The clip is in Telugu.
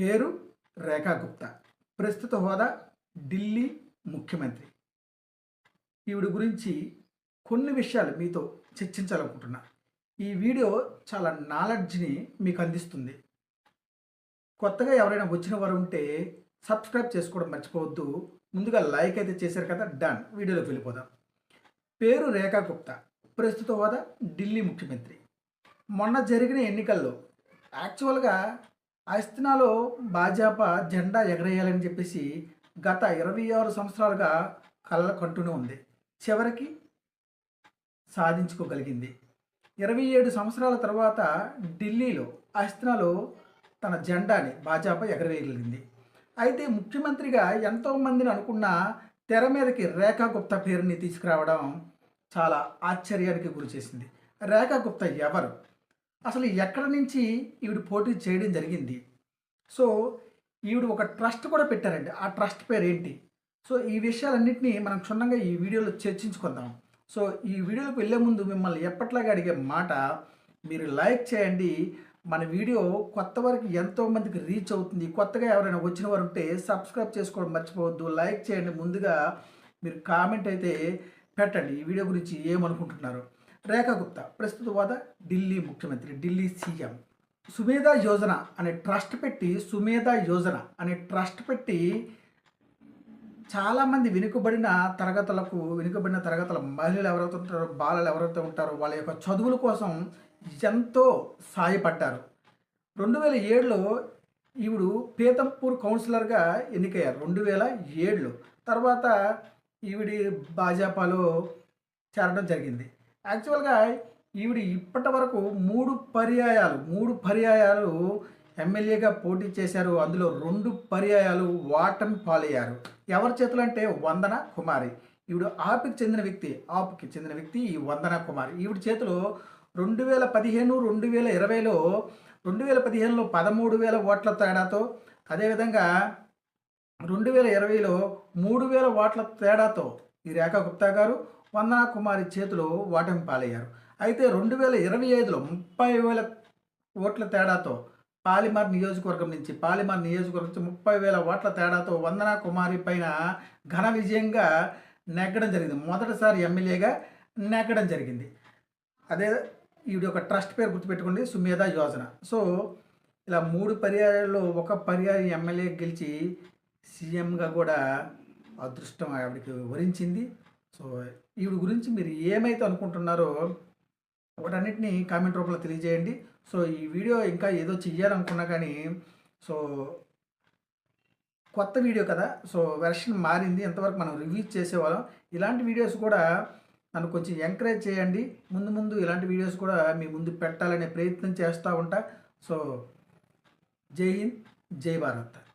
పేరు రేఖా గుప్తా. ప్రస్తుత హోదా ఢిల్లీ ముఖ్యమంత్రి. ఈవిడ గురించి కొన్ని విషయాలు మీతో చర్చించాలనుకుంటున్నా. ఈ వీడియో చాలా నాలెడ్జ్ని మీకు అందిస్తుంది. కొత్తగా ఎవరైనా వచ్చిన వారు ఉంటే సబ్స్క్రైబ్ చేసుకోవడం మర్చిపోవద్దు. ముందుగా లైక్ అయితే చేశారు కదా డన్. వీడియోలోకి వెళ్ళిపోదాం. పేరు రేఖా గుప్తా. ప్రస్తుత హోదా ఢిల్లీ ముఖ్యమంత్రి. మొన్న జరిగిన ఎన్నికల్లో యాక్చువల్గా అస్తినాలో భాజపా జెండా ఎగరేయాలని చెప్పేసి గత ఇరవై ఆరు సంవత్సరాలుగా కళ్ళ కంటూనే ఉంది. చివరికి సాధించుకోగలిగింది. ఇరవై ఏడు సంవత్సరాల తర్వాత ఢిల్లీలో అస్తినాలో తన జెండాని భాజపా ఎగరవేయగలిగింది. అయితే ముఖ్యమంత్రిగా ఎంతోమందిని అనుకున్న తెర మీదకి రేఖా గుప్తా పేరుని తీసుకురావడం చాలా ఆశ్చర్యానికి గురి చేసింది రేఖా గుప్తా ఎవరు? అసలు ఎక్కడి నుంచి ఈవిడ పోటీ చేయడం జరిగింది? సో ఈవిడ ఒక ట్రస్ట్ కూడా పెట్టారండి. ఆ ట్రస్ట్ పేరు ఏంటి సో ఈ విషయాలన్నింటినీ మనం క్షుణ్ణంగా ఈ వీడియోలో చర్చించుకుందాం. సో ఈ వీడియోలోకి వెళ్ళే ముందు మిమ్మల్ని ఎప్పట్లాగా అడిగే మాట మీరు లైక్ చేయండి. మన వీడియో కొత్త వరకు ఎంతోమందికి రీచ్ అవుతుంది. కొత్తగా ఎవరైనా వచ్చిన వారు ఉంటే సబ్స్క్రైబ్ చేసుకోవడం మర్చిపోవద్దు. లైక్ చేయండి. ముందుగా మీరు కామెంట్ అయితే పెట్టండి. ఈ వీడియో గురించి ఏమనుకుంటున్నారు? రేఖా గుప్తా ప్రస్తుత హోదా ఢిల్లీ ముఖ్యమంత్రి ఢిల్లీ సీఎం. సుమేధా యోజన అనే ట్రస్ట్ పెట్టి సుమేధా యోజన అనే ట్రస్ట్ పెట్టి చాలామంది వెనుకబడిన తరగతులకు వెనుకబడిన తరగతుల మహిళలు ఎవరైతే ఉంటారో బాలలు ఎవరైతే ఉంటారో వాళ్ళ యొక్క చదువుల కోసం ఎంతో సాయపడ్డారు. రెండు వేల ఏడులో ఈవిడు పీతంపూర్ కౌన్సిలర్గా ఎన్నికయ్యారు. రెండు వేల ఏడులో. తర్వాత ఈవిడి భాజపాలో చేరడం జరిగింది. యాక్చువల్గా ఈవిడ ఇప్పటి వరకు మూడు పర్యాయాలు మూడు పర్యాయాలు ఎమ్మెల్యేగా పోటీ చేశారు. అందులో రెండు పర్యాయాలు వాటమి పాలయ్యారు. ఎవరి చేతులు అంటే వందన కుమారి. ఈవిడ ఆపుకి చెందిన వ్యక్తి ఆపుకి చెందిన వ్యక్తి ఈ వందన కుమారి. ఈవిడ చేతిలో రెండు వేల పదిహేను రెండు వేల ఇరవైలో రెండు వేల పదిహేనులో పదమూడు వేల ఓట్ల తేడాతో అదేవిధంగా రెండు వేల ఇరవైలో మూడు వేల ఓట్ల తేడాతో ఈ రేఖా గుప్తా గారు వందనా కుమారి చేతిలో ఓటమి పాలయ్యారు. అయితే రెండు వేల ఇరవై ఐదులో ముప్పై వేల ఓట్ల తేడాతో పాలిమర్ నియోజకవర్గం నుంచి పాలిమర్ నియోజకవర్గం నుంచి ముప్పై వేల ఓట్ల తేడాతో వందనా కుమారి పైన ఘన విజయంగా నెగ్గడం జరిగింది. మొదటిసారి ఎమ్మెల్యేగా నెగ్గడం జరిగింది. అదే ఈవిడ ఒక ట్రస్ట్ పేరు గుర్తుపెట్టుకోండి సుమేధ యోజన. సో ఇలా మూడు పర్యాయాల్లో ఒక పర్యాయం ఎమ్మెల్యే గెలిచి సీఎంగా కూడా అదృష్టం ఆవిడకి వరించింది సో ఈవిడ గురించి మీరు ఏమైతే అనుకుంటున్నారో వాటన్నిటిని కామెంట్ రూపంలో తెలియజేయండి. సో ఈ వీడియో ఇంకా ఏదో చెయ్యాలనుకున్నా కానీ సో కొత్త వీడియో కదా. సో వెర్షన్ మారింది. ఎంతవరకు మనం రివ్యూ చేసేవాళ్ళం. ఇలాంటి వీడియోస్ కూడా నన్ను కొంచెం ఎంకరేజ్ చేయండి. ముందు ముందు ఇలాంటి వీడియోస్ కూడా మీ ముందు పెట్టాలనే ప్రయత్నం చేస్తూ ఉంటా. సో జై హింద్ జై భారత్.